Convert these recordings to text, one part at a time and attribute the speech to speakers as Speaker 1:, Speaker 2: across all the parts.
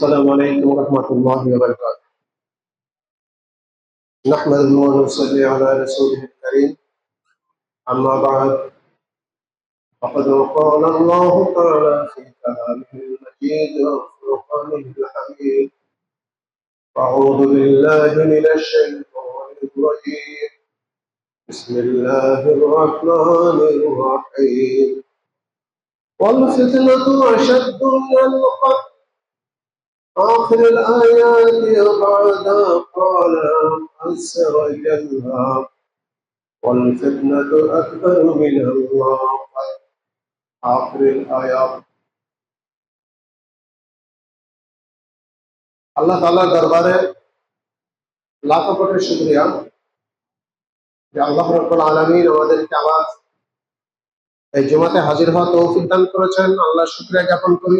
Speaker 1: السلام عليكم ورحمة الله وبركاته. نحمد ونصلي على رسوله الكريم. أما بعد فقد قال الله تعالى في كلامه المجيد وفرقانه الحميد. أعوذ بالله من الشيطان الرجيم. بسم الله الرحمن الرحيم. والفتنة أشد من القتل. آخر الآيات بعد قال عز وجل والفتنة أكبر من الله آخر الآيات আল্লাহ তাআলার দরবারে লাখো কোটি শুকরিয়া যে আল্লাহ রাব্বুল আলামিন আমাদেরকে আবার এই জুমাতে হাজির হওয়া তৌফিক দান করেছেন আল্লাহ শুকরিয়া জ্ঞাপন করি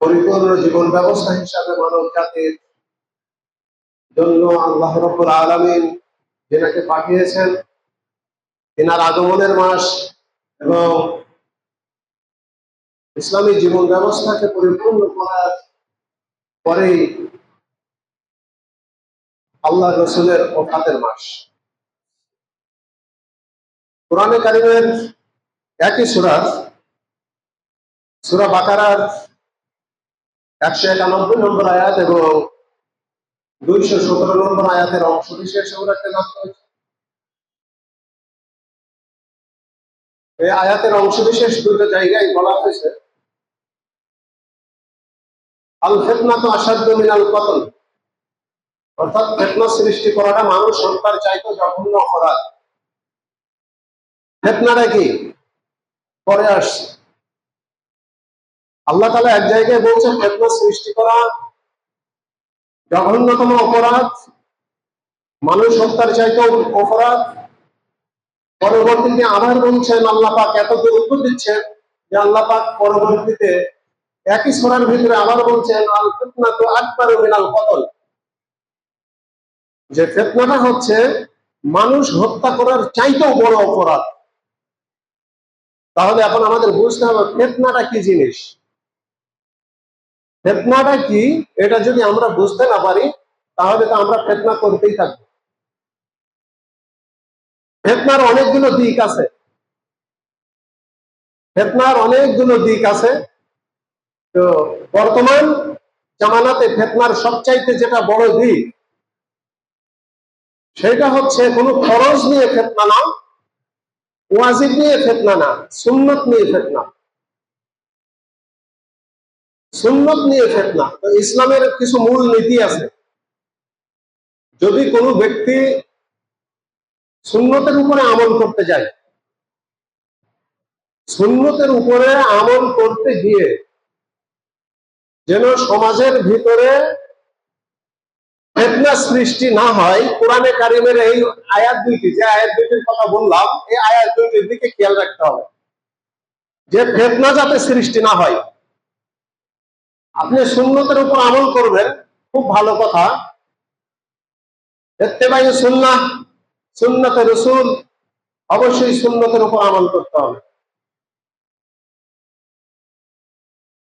Speaker 1: পরিপূর্ণ জীবন ব্যবস্থা হিসাবে মানব জাতির জন্য আল্লাহ রব্বুল আলমিন যেনাকে পাঠিয়েছেন তেনার আগমনের মাস এবং ইসলামী জীবন ব্যবস্থাকে পরিপূর্ণ করার পরেই আল্লাহ রসুলের ওফাতের মাস। কোরআনে কারিমের একই সুরা সুরা বাকারার একশো একানব্বই নম্বর আয়াত এবং দুইশো সতেরো নম্বর আয়াতের অংশ বিশেষ উল্লেখ হয়েছে এই আয়াতের অংশ বিশেষ দুটো জায়গায় বলা হয়েছে। আল ফেতনা তো আসাধ্য মিনাল কতল অর্থাৎ ফেতনা সৃষ্টি করাটা মানুষ সরকার চাইতো জঘন্য অপরাধ। ফেতনাটা কি? পরে আসছে। আল্লাহ তালা এক জায়গায় বলছেন ফেতনা সৃষ্টি করা জঘন্যতম অপরাধ। মানুষ হত্যার চাইতেও অপরাধ। পরবর্তীতে আবার বলছেন, আল্লাহ পাক এত উত্তর দিচ্ছেন যে আল্লাহ পাক পরবর্তীতে একই সোনার ভিতরে আবার বলছেন, আল ফেতনা তো আকবার মিনাল কতল যে ফেতনাটা হচ্ছে, মানুষ হত্যা করার চাইতেও বড় অপরাধ। তাহলে এখন আমাদের বুঝতে হবে, ফেতনাটা কি জিনিস? ফেতনাটা কি? এটা যদি আমরা বুঝতে না পারি, তাহলে তো আমরা ফেতনা করতেই থাকব। ফেতনার অনেকগুলো দিক আছে। ফেতনার অনেকগুলো দিক আছে। তো বর্তমান জামানাতে ফেতনার সবচাইতে যেটা বড় দিক, সেটা হচ্ছে কোনো খরচ নিয়ে ফেতনা না, ওয়াজিব নিয়ে ফেতনা না, সুন্নত নিয়ে ফেতনা। সুন্নত নিয়ে ফেতনা। তো ইসলামের কিছু মূল নীতি আছে। যদি কোনো ব্যক্তি সুন্নতের উপরে আমল করতে যায়, সুন্নতের উপরে আমল করতে গিয়ে যেন সমাজের ভিতরে ফেতনা সৃষ্টি না হয়, কোরআনে কারিমের এই আয়াত দুইটি, যে আয়াত দুইটির কথা বললাম, এই আয়াত দুইটির দিকে খেয়াল রাখতে হবে। যে ফেতনা যাতে সৃষ্টি না হয় আপনি সুন্নতের উপর আমল করবেন, খুব ভালো কথা। এত্তেবাই সুন্না সুন্নতে রসুল, অবশ্যই সুন্নতের উপর আমল করতে হবে।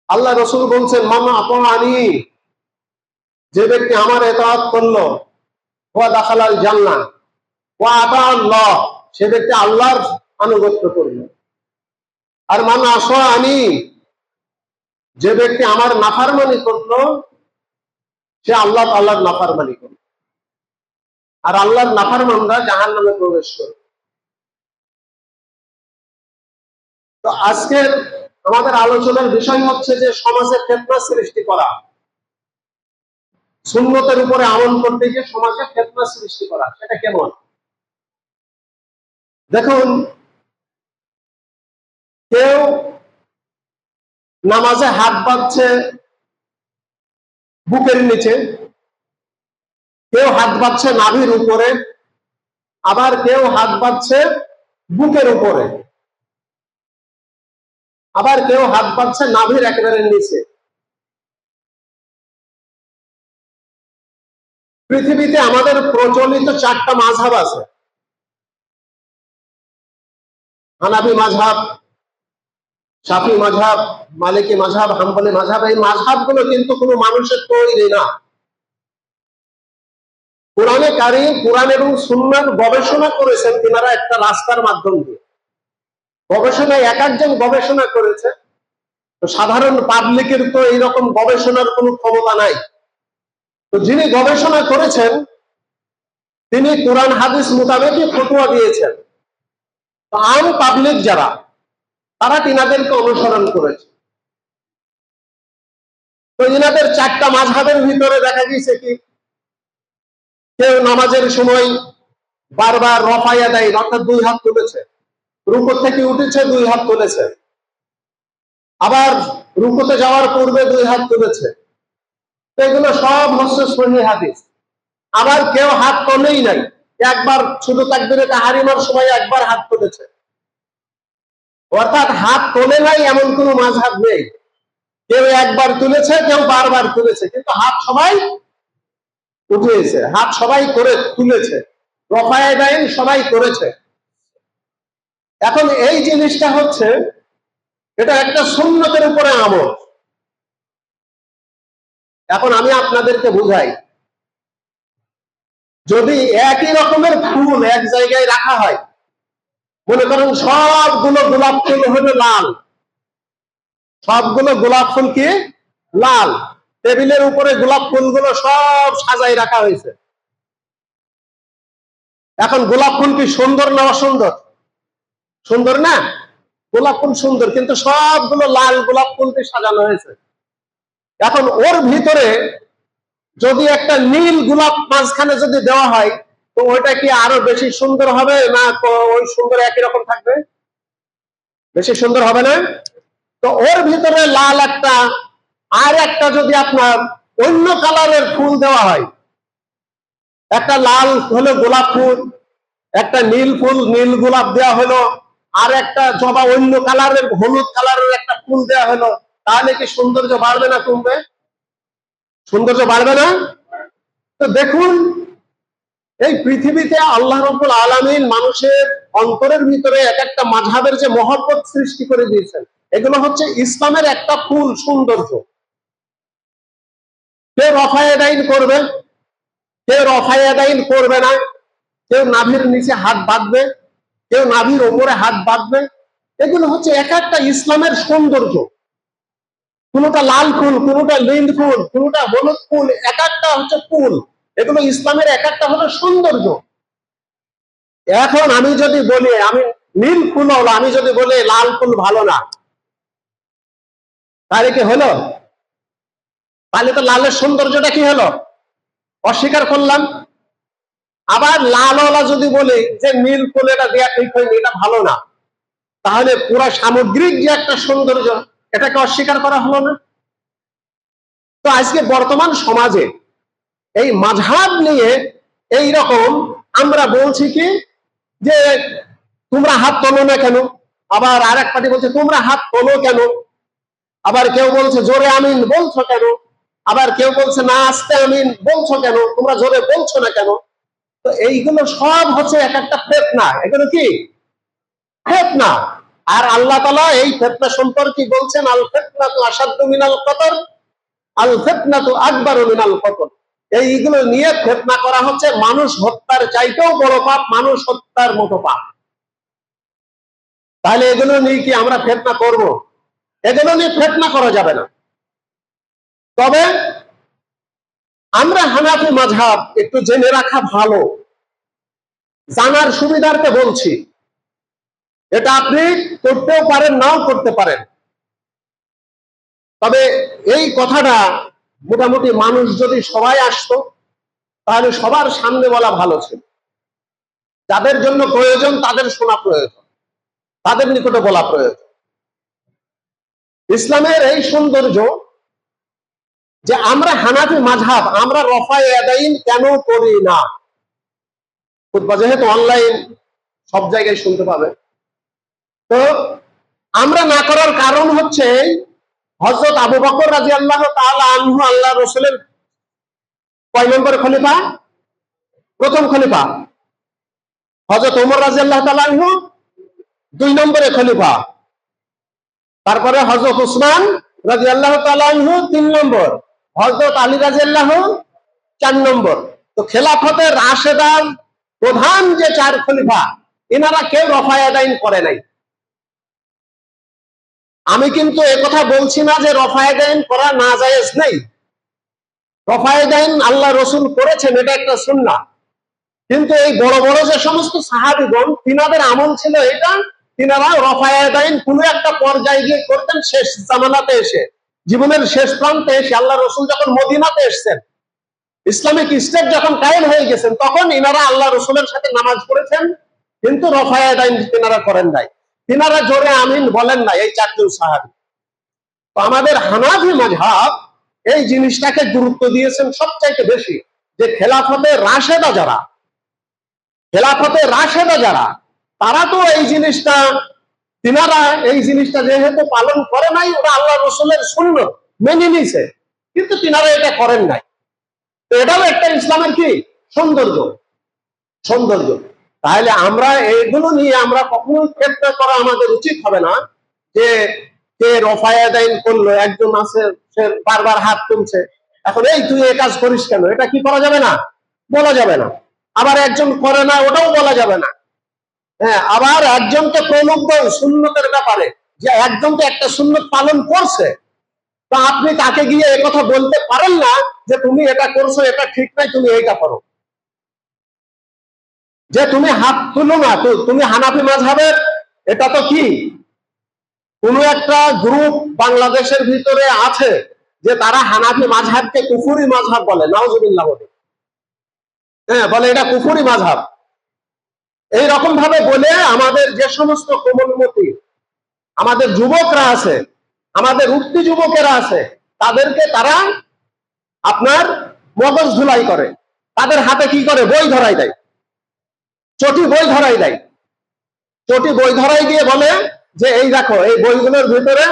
Speaker 1: আল্লাহ রসুল বলছেন, মামা আপন আনি যে ব্যক্তি আমার এতাহাত করল, ওয়া দাখালাল জান্না ওয়া আতা আল্লাহ, সে ব্যক্তি আল্লাহর আনুগত্য করল। আর মান আসো আনি যে ব্যক্তি আমার নাফারমানি করল সে আল্লাহ আল্লাহর নাফারমানি করল আর আল্লাহর নাফারমানরা জাহান নামে প্রবেশ করবে তো আজকের আমাদের আলোচনার বিষয় হচ্ছে যে সমাজে ফেতনা সৃষ্টি করা। সুন্নতের উপরে আমল করতে গিয়ে সমাজে ফেতনা সৃষ্টি করা, সেটা কেমন? দেখুন, কেউ নামাজে হাত বাঁধছে, বুকের নিচে। কেউ হাত বাঁধছে নাভির উপরে, আবার কেউ হাত বাঁধছে বুকের উপরে। আবার কেউ হাত পাচ্ছে নাভির একেবারে নিচে। পৃথিবীতে আমাদের প্রচলিত চারটা মাঝহাব আছে। হানাবি মাঝহাব সাফি মাঝহাব, মালিকি মাঝহাব হাম্বলি মাঝহাব, এই মাঝহাবগুলো কিন্তু কোনো মানুষের তৈরি না। কোরআনে কারিম, কোরআন এবং সুন্নার গবেষণা করেছেন তিনারা একটা রাস্তার মাধ্যম দিয়ে। গবেষণায় এক একজন গবেষণা করেছে। তো সাধারণ পাবলিকের তো এইরকম গবেষণার কোনো ক্ষমতা নাই। তো যিনি গবেষণা করেছেন, তিনি কোরআন, হাদিস মোতাবেকই ফটোয়া দিয়েছেন। আম পাবলিক যারা তারা তিনাদেরকে অনুসরণ করেছে। তো ইনাদের চারটা মাঝহাবের ভিতরে দেখা গেছে কি, কেউ নামাজের সময় বারবার রফাইয়া দেয়, অর্থাৎ দুই হাত তুলেছে। রুকো থেকে উঠেছে, দুই হাত তুলেছে। আবার রুকুতে যাওয়ার পূর্বে দুই হাত তুলেছে। এগুলো সব হচ্ছে সহি হাদিস। আবার কেউ হাত তোলেই নাই। একবার শুধু তাকবিরে তাহারিমার সময় একবার হাত তুলেছে। অর্থাৎ হাত তোলে নাই এমন কোন মাঝহাব নেই। কেউ একবার তুলেছে, কেউ বারবার তুলেছে, কিন্তু হাত সবাই উঠিয়েছে, হাত সবাই করে তুলেছে, রফায় সবাই করেছে। এখন এই জিনিসটা হচ্ছে, এটা একটা সুন্নতের উপরে আমল। এখন আমি আপনাদেরকে বুঝাই, যদি একই রকমের ফুল এক জায়গায় রাখা হয় মনে করেন সবগুলো গোলাপ ফুল হলো লাল। সবগুলো গোলাপ ফুল কি? লাল। টেবিলের উপরে গোলাপ ফুলগুলো সব সাজাই রাখা হয়েছে। এখন গোলাপ ফুল কি সুন্দর না অসুন্দর? সুন্দর না? গোলাপ ফুল সুন্দর, কিন্তু সবগুলো লাল গোলাপ ফুল দিয়ে সাজানো হয়েছে। এখন ওর ভিতরে যদি একটা নীল গোলাপ মাঝখানে যদি দেওয়া হয় তো ওইটা কি আরও বেশি সুন্দর হবে না ওই সুন্দর একই রকম থাকবে? বেশি সুন্দর হবে না? তো ওর ভিতরে লাল একটা, আর একটা যদি আপনার অন্য কালারের ফুল দেওয়া হয়, একটা লাল হলো গোলাপ ফুল, একটা নীল ফুল, নীল গোলাপ দেওয়া হলো, আর একটা জবা অন্য কালারের, হলুদ কালারের একটা ফুল দেওয়া হলো, তাহলে কি সৌন্দর্য বাড়বে না কমবে? সৌন্দর্য বাড়বে না? তো দেখুন এই পৃথিবীতে আল্লাহ রব্বুল আলমিন মানুষের অন্তরের ভিতরে এক একটা মাঝহাবের যে মহব্বত সৃষ্টি করে দিয়েছেন, এগুলো হচ্ছে ইসলামের একটা ফুল সৌন্দর্য। কেউ রফায়দাইন করবে কেউ রফায়দাইন করবে না, কেউ নাভির নিচে হাত বাঁধবে, কেউ নাভির ওপরে হাত বাঁধবে, এগুলো হচ্ছে এক একটা ইসলামের সৌন্দর্য। কোনোটা লাল ফুল, কোনটা লিন্দ ফুল, কোনটা হলুদ ফুল, এক একটা হচ্ছে ফুল। এগুলো ইসলামের এক একটা হলো সৌন্দর্য। এখন আমি যদি বলি, আমি নীল ফুল হলো, আমি যদি বলি লাল ফুল ভালো না, তাহলে কি হলো? তাহলে তো লালের সৌন্দর্যটা কি হলো? অস্বীকার করলাম। আবার লালওয়ালা যদি বলি যে নীল ফুল এটা দেয়া ঠিক হয়নি, এটা ভালো না, তাহলে পুরো সামগ্রিক যে একটা সৌন্দর্য, এটাকে অস্বীকার করা হলো না। তো আজকে বর্তমান সমাজে এই মাঝহাব নিয়ে এই রকম আমরা বলছি কি যে তোমরা হাত তোলো না কেন? আবার আর পার্টি বলছে, তোমরা হাত তোলো কেন? আবার কেউ বলছে, জোরে আমিন বলছো কেন? আবার কেউ বলছে, না, আসতে আমিন বলছো কেন? তোমরা জোরে বলছো না কেন? তো এইগুলো সব হচ্ছে এক একটা ফেতনা। এগুলো কি? ফেতনা। আর আল্লাহ তালা এই ফেতনা সম্পর্কে বলছেন, আল ফেতনা তো আসাধ্য মিনাল কতর আল ফেতনা তো আকবর মিনাল কতর এইগুলো নিয়ে ফেতনা করা হচ্ছে, মানুষ হত্যার চাইতেও বড় পাপ, মানুষ হত্যার মতো পাপ। তাহলে এগুলো নিয়ে কি আমরা ফেতনা করব? এগুলো নিয়ে ফেতনা করা যাবে না। তবে আমরা হানাফি মাঝহাব একটু জেনে রাখা ভালো। জানার সুবিধার্থে বলছি, এটা আপনি করতেও পারেন, নাও করতে পারেন। তবে এই কথাটা মোটামুটি মানুষ যদি সবাই আসতো, তাহলে সবার সামনে বলা ভালো ছিল। যাদের জন্য প্রয়োজন, তাদের শোনা প্রয়োজন। তাদের নিকটে বলা প্রয়োজন। ইসলামের এই সৌন্দর্য যে আমরা হানাফি মাঝহাব, আমরা রফায় আদাইন কেন করি না? যেহেতু অনলাইন সব জায়গায় শুনতে পাবে। তো আমরা না করার কারণ হচ্ছে হজরত আবু বকর রাজি আল্লাহ আনহু আল্লাহ রসুলের কয় নম্বর খলিফা? প্রথম খলিফা। হজরত ওমর রাজি আল্লাহ আনহু, দুই নম্বরে খলিফা। তারপরে হজরত উসমান রাজি আল্লাহ আনহু, তিন নম্বর। হজরত আলী রাজি আল্লাহ চার নম্বর। তো খেলাফতের রাশেদার প্রধান যে চার খলিফা, এনারা কেউ রফায় আদাইন করে নাই। আমি কিন্তু কথা বলছি না যে রফায়দাইন করা না জায়েজ নেই। রফায়দাইন আল্লাহ রসুল করেছেন, এটা একটা সুন্না কিন্তু এই বড় বড় যে সমস্ত সাহাবিগণ, তিনাদের আমল ছিল এটা, তিনারা রফায়দাইন কোন একটা পর্যায়ে গিয়ে করতেন, শেষ জামানাতে এসে। জীবনের শেষ প্রান্তে এসে আল্লাহ রসুল যখন মদিনাতে এসছেন, ইসলামিক স্টেট যখন কায়েম হয়ে গেছেন, তখন ইনারা আল্লাহ রসুলের সাথে নামাজ পড়েছেন, কিন্তু রফায়দাইন তিনারা করেন নাই। তিনারা জোরে আমিন বলেন না, এই চারজন সাহাবি। তো আমাদের হানাফি মাঝহাব এই জিনিসটাকে গুরুত্ব দিয়েছেন সবচাইতে বেশি, যে খেলাফতে রাশেদা যারা, খেলাফতে রাশেদা যারা, তারা তো এই জিনিসটা, তিনারা এই জিনিসটা যেহেতু পালন করে নাই, ওরা আল্লাহ রসুলের শূন্য মেনে নিছে কিন্তু তিনারা এটা করেন নাই। তো এটাও একটা ইসলামের কি? সৌন্দর্য সৌন্দর্য। তাহলে আমরা এইগুলো নিয়ে আমরা কখনোই ক্ষেত্রে করা আমাদের উচিত হবে না যে কে রফায়াদাইন করল, একজন আছে, সে বারবার হাত তুলছে। এখন এই তুই এ কাজ করিস কেন? এটা কি করা যাবে না? বলা যাবে না। আবার একজন করে না, ওটাও বলা যাবে না। হ্যাঁ আবার একজন একজনকে প্রলুব্ধ শূন্যতের ব্যাপারে। যে একজন তো একটা শূন্যত পালন করছে। তা আপনি তাকে গিয়ে কথা বলতে পারেন না যে তুমি এটা করছ, এটা ঠিক নাই, তুমি এইটা করো। যে তুমি হাত তুলো না তুমি হানাফি মাঝহাবের এটা তো কি? কোন একটা গ্রুপ বাংলাদেশের ভিতরে আছে যে তারা হানাফি মাঝহাবকে কুফুরি মাঝহাব বলে নওয়াজুবিল্লাহ বলে। হ্যাঁ বলে এটা কুফুরি মাঝহাব এই রকম ভাবে বলে আমাদের যে সমস্ত কোমলমতি, আমাদের যুবকরা আছে, আমাদের উক্তি যুবকেরা আছে, তাদেরকে তারা আপনার মগজ ধুলাই করে। তাদের হাতে কি করে? বই ধরাই দেয়। চটি বই ধরাই দেয়। চটি বই ধরাই দিয়ে বলে যে, এই দেখো, এই বইগুলোর ভিতরে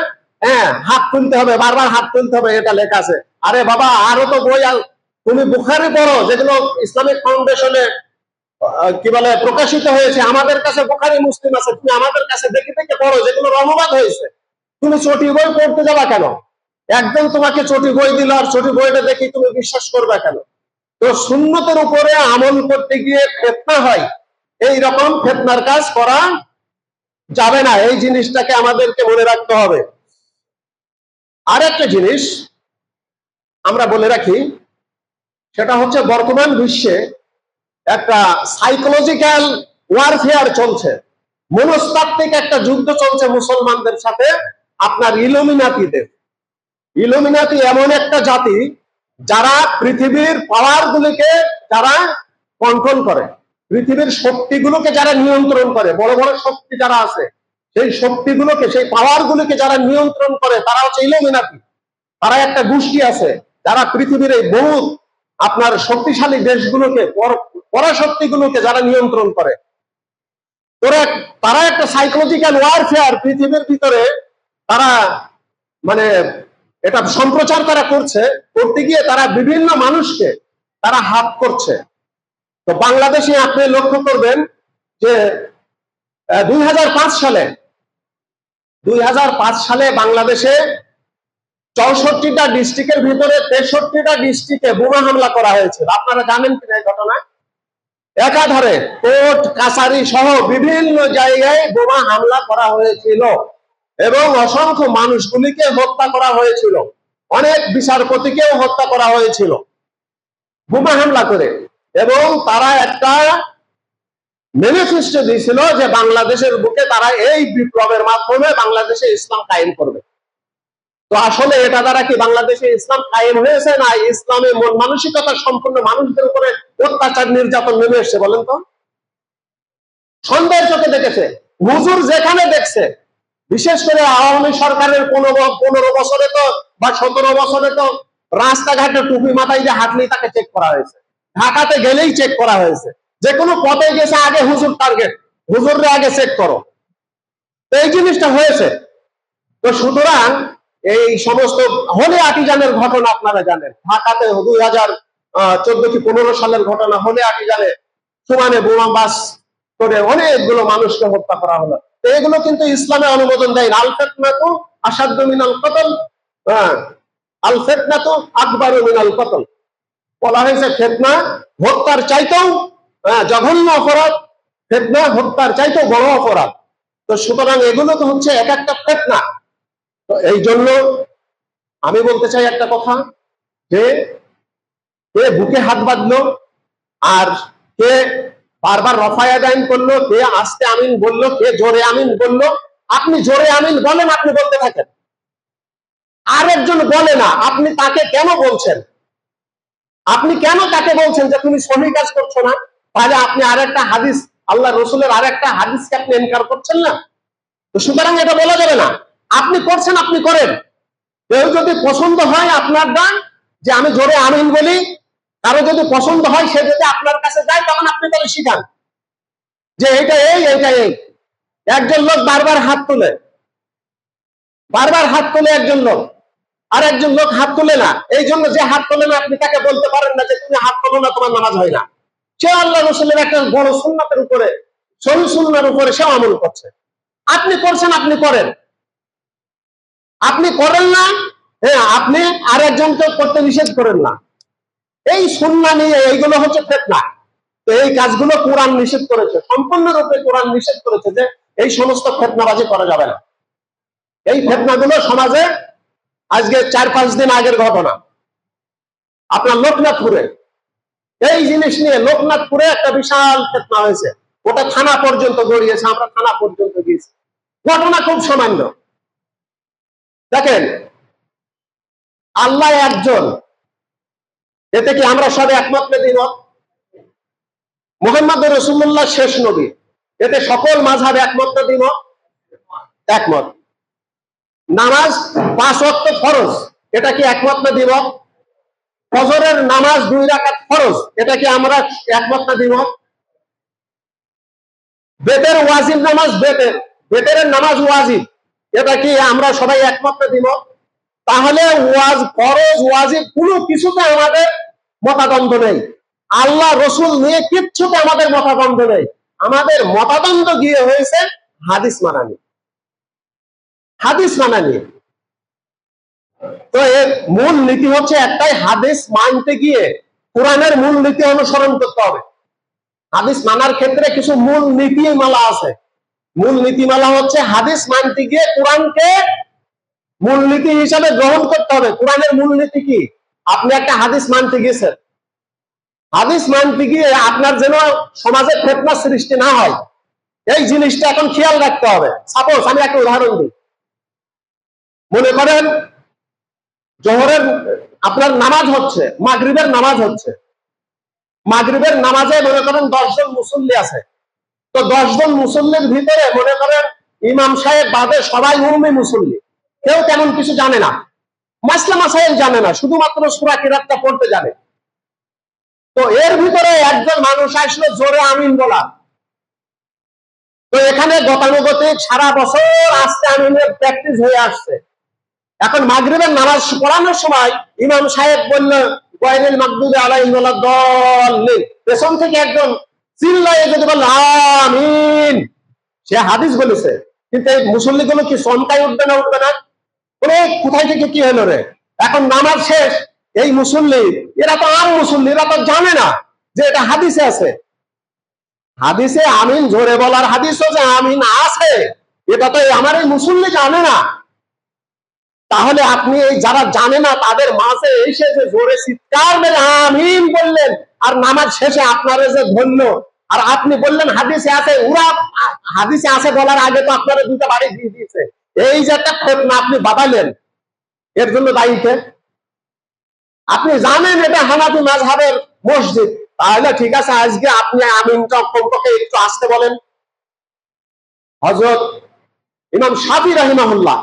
Speaker 1: হ্যাঁ হাত তুলতে হবে, বারবার হাত তুলতে হবে, এটা লেখা আছে। আরে বাবা, আরও তো বই তুমি বুখারি পড়ো, যেগুলো ইসলামিক ফাউন্ডেশনে কি বলে, প্রকাশিত হয়েছে। আমাদের কাছে বুখারি, মুসলিম আছে। তুমি আমাদের কাছে দেখে দেখে পড়ো, যেগুলো রমবাদ হয়েছে। তুমি চটি বই পড়তে যাবা কেন? একদম তোমাকে চটি বই দিল, আর চটি বইটা দেখি তুমি বিশ্বাস করবে কেন? তো শূন্যতের উপরে আমল করতে গিয়ে হয়। এই রকম ফেতনার কাজ করা যাবে না। এই জিনিসটাকে আমাদেরকে মনে রাখতে হবে। আর একটা জিনিস আমরা বলে রাখি, সেটা হচ্ছে বর্তমান বিশ্বে একটা সাইকোলজিক্যাল ওয়ারফেয়ার চলছে। মনস্তাত্ত্বিক একটা যুদ্ধ চলছে মুসলমানদের সাথে আপনার ইলুমিনাতিদের ইলুমিনাতি এমন একটা জাতি যারা পৃথিবীর পাওয়ার গুলিকে যারা কন্ট্রোল করে। পৃথিবীর শক্তিগুলোকে যারা নিয়ন্ত্রণ করে, বড় বড় শক্তি যারা আছে, সেই শক্তিগুলোকে, সেই পাওয়ার গুলোকে যারা নিয়ন্ত্রণ করে, তারা হচ্ছে ইলুমিনাতি তারা একটা গোষ্ঠী আছে, যারা পৃথিবীর এই বহু আপনার শক্তিশালী দেশগুলোকে পরাশক্তিগুলোকে যারা নিয়ন্ত্রণ করে। তারা একটা সাইকোলজিক্যাল ওয়ারফেয়ার পৃথিবীর ভিতরে তারা মানে এটা সম্প্রচার তারা করছে, করতে গিয়ে তারা বিভিন্ন মানুষকে তারা হাত করছে। তো বাংলাদেশে আপনি লক্ষ্য করবেন যে দুই হাজার পাঁচ সালে, দুই হাজার পাঁচ সালে বাংলাদেশে চৌষট্টিটা ডিস্ট্রিক্টের ভিতরে তেষট্টিটা ডিস্ট্রিক্টে বোমা হামলা করা হয়েছিল। আপনারা জানেন কিনা এই ঘটনা? একাধারে কোর্ট, কাছারি সহ বিভিন্ন জায়গায় বোমা হামলা করা হয়েছিল এবং অসংখ্য মানুষগুলিকে হত্যা করা হয়েছিল। অনেক বিচারপতিকেও হত্যা করা হয়েছিল। বোমা হামলা করে। এবং তারা একটা ম্যানিফেস্টো দিয়েছিল যে বাংলাদেশের বুকে তারা এই বিপ্লবের মাধ্যমে বাংলাদেশে ইসলাম কায়েম করবে। তো আসলে এটা দ্বারা কি বাংলাদেশে ইসলাম কায়েম হয়েছে না ইসলামে মন মানসিকতা সম্পূর্ণ মানুষদের উপরে অত্যাচার, নির্যাতন নেমে এসছে বলেন তো? সন্দেহের চোখে দেখেছে। হুজুর যেখানে দেখছে, বিশেষ করে আওয়ামী সরকারের পনেরো পনেরো বছরে তো বা সতেরো বছরে তো রাস্তাঘাটে টুপি মাথায় যে হাঁটলেই তাকে চেক করা হয়েছে। ঢাকাতে গেলেই চেক করা হয়েছে। যে কোনো পথে গেছে, আগে হুজুর টার্গেট হুজুররে আগে চেক করো। তো এই জিনিসটা হয়েছে। তো সুতরাং এই সমস্ত হলে আটিজানের ঘটনা আপনারা জানেন। ঢাকাতে দুই হাজার চোদ্দ কি পনেরো সালের ঘটনা হলে আটিজানে সমানে বোমা বাস করে অনেকগুলো মানুষকে হত্যা করা হলো। তো এগুলো কিন্তু ইসলামে অনুমোদন দেয় আল ফেতনাতু আসাদ্দ মিনাল কতল? হ্যাঁ। আল ফেতনাতু আকবর মিনাল কতল। বলা হয়েছে ফেতনা হত্যার চাইতেও হ্যাঁ, জঘন্য অপরাধ ফেতনা হত্যার চাইতেও বড় অপরাধ। তো সুতরাং এগুলো তো হচ্ছে এক একটা ফেতনা। তো এই জন্য আমি বলতে চাই একটা কথা যে কে বুকে হাত বাঁধলো আর কে বারবার রফায়া দাইন করল কে আস্তে আমিন বলল কে জোরে আমিন বলল আপনি জোরে আমিন বলেন আপনি বলতে থাকেন। আরেকজন বলে না আপনি তাকে কেন বলছেন? আপনি কেন তাকে বলছেন যে তুমি সহি কাজ করছ না? তাহলে আপনি আর একটা হাদিস আল্লাহ রসুলের আর আরেকটা হাদিসকে আপনি এনকার করছেন না? তো সুতরাং এটা বলা যাবে না। আপনি করছেন, আপনি করেন। কেউ যদি পছন্দ হয় আপনার দান, যে আমি জোরে আমিন বলি, কারও যদি পছন্দ হয়, সে যদি আপনার কাছে যায়, তখন আপনি তাহলে শিখান যে এটা এই এটা এই। একজন লোক বারবার হাত তুলে। বারবার হাত তুলে একজন লোক। আর একজন লোক হাত তুলে না। এই জন্য যে হাত তোলে না, আপনি তাকে বলতে পারেন না যে তুমি হাত তোলো না, তোমার নামাজ হয় না। সে আল্লাহ রসুলের একটা বড় সুন্নাতের উপরে সহি সুন্নার উপরে সে আমল করছে। আপনি করছেন, আপনি করেন। আপনি করেন না হ্যাঁ আপনি আর একজনকে করতে নিষেধ করেন না। এই সুন্না নিয়ে এইগুলো হচ্ছে ফেতনা। তো এই কাজগুলো কোরআন নিষেধ করেছে। সম্পূর্ণরূপে কোরআন নিষেধ করেছে যে এই সমস্ত ফেতনাবাজি করা যাবে না। এই ফেতনাগুলো সমাজে আজকে চার, পাঁচ দিন আগের ঘটনা। আপনার লোকনাথপুরে। এই জিনিস নিয়ে লোকনাথপুরে একটা বিশাল ফেতনা হয়েছে। ওটা থানা পর্যন্ত গড়িয়েছে, আমরা থানা পর্যন্ত গিয়েছি। ঘটনা খুব সামান্য। দেখেন, আল্লাহ একজন। এতে কি আমরা সব একমত মেদিনত মোহাম্মদ রসুল্লাহ শেষ নবী। এতে সকল মাঝাব একমত মেদিনত একমত। নামাজ পাঁচ ওয়াক্ত ফরজ, এটা কি একমত মেদিনত ফজরের নামাজ দুই রাকাত ফরজ, এটা কি আমরা একমত মেদিনত বেতের ওয়াজিব নামাজ বেতের বেতের নামাজ ওয়াজিব, এটা কি আমরা সবাই একমত দিব তাহলে ওয়াজ ফরজ, ওয়াজিব কোনো কিছুতে আমাদের মতাদণ্ড নেই। আল্লাহ, রসুল নিয়ে কিচ্ছুতে আমাদের মতাদণ্ড নেই। আমাদের মতাদণ্ড গিয়ে হয়েছে হাদিস মানানি। হাদিস মানানি তো এর মূল নীতি হচ্ছে একটাই, হাদিস মানতে গিয়ে কোরআনের মূল নীতি অনুসরণ করতে হবে। হাদিস মানার ক্ষেত্রে কিছু মূল নীতিমালা আছে। মূল নীতিমালা হচ্ছে হাদিস মানতে গিয়ে কোরআনকে মূল নীতি হিসাবে গ্রহণ করতে হবে। কোরআনের মূল নীতি কি? আপনি একটা হাদিস মানতে গিয়েছেন। হাদিস মানতে গিয়ে আপনার যেন সমাজে ফেতনা সৃষ্টি না হয়। এই জিনিসটা এখন খেয়াল রাখতে হবে। সাপোজ আমি একটা উদাহরণ দিই। মনে করেন, জহরের, আপনার নামাজ হচ্ছে, মাগরিবের নামাজ হচ্ছে। মাগরিবের নামাজে মনে করেন দশজন মুসল্লি আছে। তো দশজন মুসল্লির ভিতরে মনে করেন ইমাম সাহেব বাদে সবাই উর্মি মুসল্লি। কেউ তেমন কিছু জানে না। মাসলা মাসাইল জানে না, শুধুমাত্র সুরা কিরাতটা পড়তে জানে। তো এর ভিতরে একজন মানুষ আসলো, জোরে আমিন বলা তো এখানে গতানুগতিক সারা বছর আস্তে আমিনের প্র্যাকটিস হয়ে আসছে। এখন মাগরিবের নামাজ পড়ানোর সময় ইমাম সাহেব বলল গয়নুল মাকদুদ আলাইহিম দল পেছন থেকে একজন, চিল্লায় যদি বলল আমিন। সে হাদিস বলেছে। কিন্তু এই মুসল্লিগুলো কি চমকায় উঠবে না উঠবে না? বলে, কোথায় থেকে কি হলো রে? এখন নামাজ শেষ, এই মুসল্লি, এরা তো আম মুসল্লি, এরা তো জানে না যে এটা হাদিসে আছে। হাদিসে আমিন, জোরে বলার হাদিসও যে আমিন আছে, এটা তো আমার এই মুসল্লি জানে না। তাহলে আপনি যারা জানে না তাদের মাঝে এসে যে জোরে চিৎকার মেরে আমিন বললেন, আর নামাজ শেষে আপনারা যে ধন্য, আর আপনি বললেন হাদিসে আছে, ওরা হাদিসে আছে বলার আগে তো আপনারা দুটো বাড়ি দিয়ে দিয়েছে। এই যে একটা না আপনি বাতালেন এর জন্য দায়ীকে আপনি জানেন এটা হানাফি মাঝহাবের মসজিদ। তাহলে ঠিক আছে, আজকে আপনি আমিনটা কমপক্ষে একটু আসতে বলেন। হজরত ইমাম সাফি রাহিমাহুল্লাহ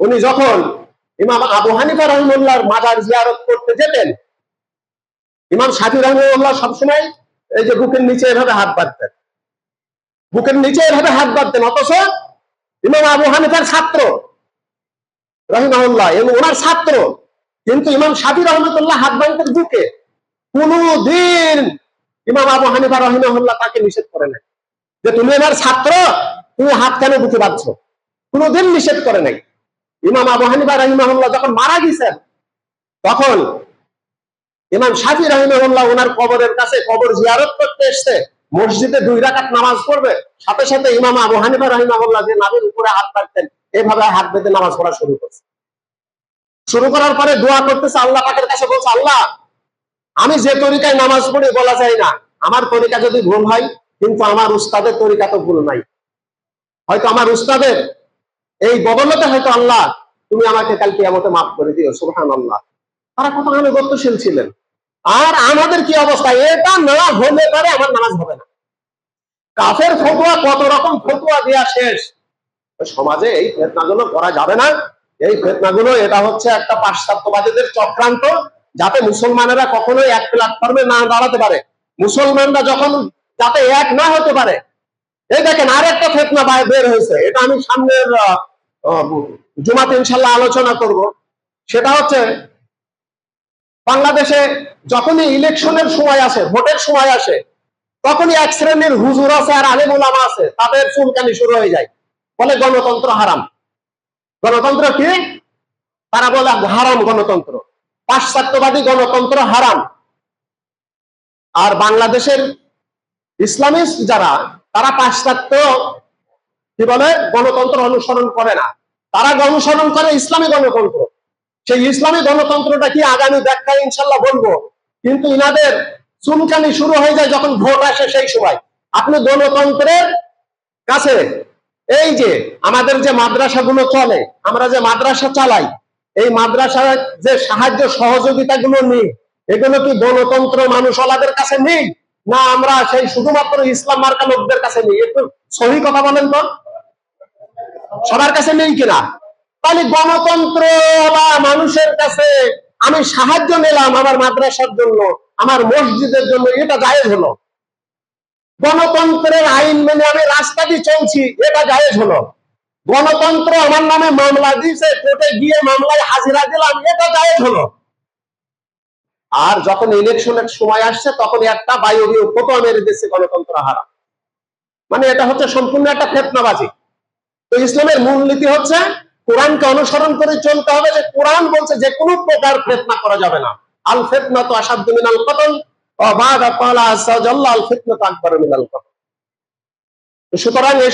Speaker 1: উনি যখন ইমাম আবু হানিফা রহিমুল্লাহর মাজার জিয়ারত করতে যেতেন, ইমাম সাফি রহিমুল্লাহ সবসময় এই যে বুকের নিচে এভাবে হাত বাঁধতেন। বুকের নিচে এভাবে হাত বাঁধতেন, অথচ ইমাম আবু হানিফার ছাত্র রহিমাহুল্লাহ এবং ওনার ছাত্র, কিন্তু ইমাম সাফি রহমতুল্লাহ হাত বাঁধতেন বুকে। কোনদিন ইমাম আবু হানিফা রহিমাহুল্লাহ তাকে নিষেধ করে নাই। যে তুমি আমার ছাত্র, তুমি হাত কেন বুকে বাঁধছো? কোনোদিন নিষেধ করে নাই। ইমাম আবু হানিফা রহিমাহুল্লাহ যখন মারা গেছেন, তখন ইমাম শাফি রহিমাহুল্লাহ ওনার কবরের কাছে কবর জিয়ারত করতে এসছে, মসজিদে দুই রাকাত নামাজ পড়বে। সাথে সাথে ইমাম আবু হানিফা রহিমাহুল্লাহ যে নামের উপরে হাত রাখতেন, এভাবে হাত বেঁধে নামাজ পড়া শুরু করছে। শুরু করার পরে দোয়া করতেছে, আল্লাহ পাকের কাছে বলছে, আল্লাহ, আমি যে তরিকায় নামাজ পড়ি বলা যায় না। আমার তরিকা যদি ভুল হয়, কিন্তু আমার উস্তাদের তরিকা তো ভুল নাই। হয়তো আমার উস্তাদের এই বদলতে হয়তো আল্লাহ, তুমি আমাকে কালকে আমাকে মাফ করে দিও সুবহান আল্লাহ তারা কত আনুগত্যশীল ছিলেন? আর আমাদের কি অবস্থা? এটা না হলে পারে আমার নামাজ হবে না। কাফের ফতুয়া কত রকম ফতুয়া দেওয়া শেষ? সমাজে এই ফেতনাগুলো করা যাবে না। এই ফেতনাগুলো, এটা হচ্ছে একটা পাশ্চাত্যবাদীদের চক্রান্ত, যাতে মুসলমানেরা কখনোই এক প্ল্যাটফর্মে না দাঁড়াতে পারে। মুসলমানরা যখন যাতে এক না হতে পারে। এই দেখেন আর একটা ফেতনা বের হয়েছে। এটা আমি সামনের জুমাতে ইনশাল্লাহ আলোচনা করব। সেটা হচ্ছে, বাংলাদেশে যখনই ইলেকশনের সময় আসে, ভোটের সময় আসে, তখনই এক শ্রেণির হুজুর আছে আর আলেম ওলামা আছে, তাদের চুলকানি শুরু হয়ে যায়। বলে গণতন্ত্র হারাম। গণতন্ত্র কি? তারা বলে হারাম গণতন্ত্র। পাশ্চাত্যবাদী গণতন্ত্র হারাম। আর বাংলাদেশের ইসলামিস্ট যারা, তারা পাশ্চাত্য কি বলে? গণতন্ত্র অনুসরণ করে না। তারা অনুসরণ করে ইসলামী গণতন্ত্র। সেই ইসলামী গণতন্ত্রটা কি আগামী ব্যাখ্যায় ইনশাল্লাহ বলব। কিন্তু ইনাদের চুনকানি শুরু হয়ে যায় যখন ভোট আসে সেই সময়। আপনি গণতন্ত্রের কাছে, এই যে আমাদের যে মাদ্রাসাগুলো চলে, আমরা যে মাদ্রাসা চালাই, এই মাদ্রাসার যে সাহায্য সহযোগিতা গুলো নিই, এগুলো কি গণতন্ত্র মানুষওয়ালাদের কাছে নেই? না, আমরা সেই শুধুমাত্র ইসলাম মার্কা লোকদের কাছে নেই। একটু সহি কথা বলেন তো। সবার কাছে নেই কিনা? তাহলে গণতন্ত্র বা মানুষের কাছে আমি সাহায্য নিলাম আমার মাদ্রাসার জন্য, আমার মসজিদের জন্য, এটা জায়েজ হলো। গণতন্ত্রের আইন মেনে আমি রাস্তা দিয়ে চলছি, এটা জায়েজ হলো। গণতন্ত্র আমার নামে মামলা দিয়েছে, কোর্টে গিয়ে মামলায় হাজিরা দিলাম, এটা জায়েজ হলো। আর যখন ইলেকশনের সময় আসছে, তখন একটা বায়বীয় ফটো মেরে দিচ্ছে গণতন্ত্র হারা। মানে এটা হচ্ছে সম্পূর্ণ একটা ফেতনাবাজি। তো ইসলামের মূলনীতি হচ্ছে কোরআনকে অনুসরণ করে চলতে হবে যে কোরআন বলছে যে কোনো প্রকার ফেতনা করা যাবে না। আল ফেতনা তো আসাদ্দ মিনাল কতল, অবাদ আল ফেতনা তো আকবর মিনাল কতল। সুতরাং এই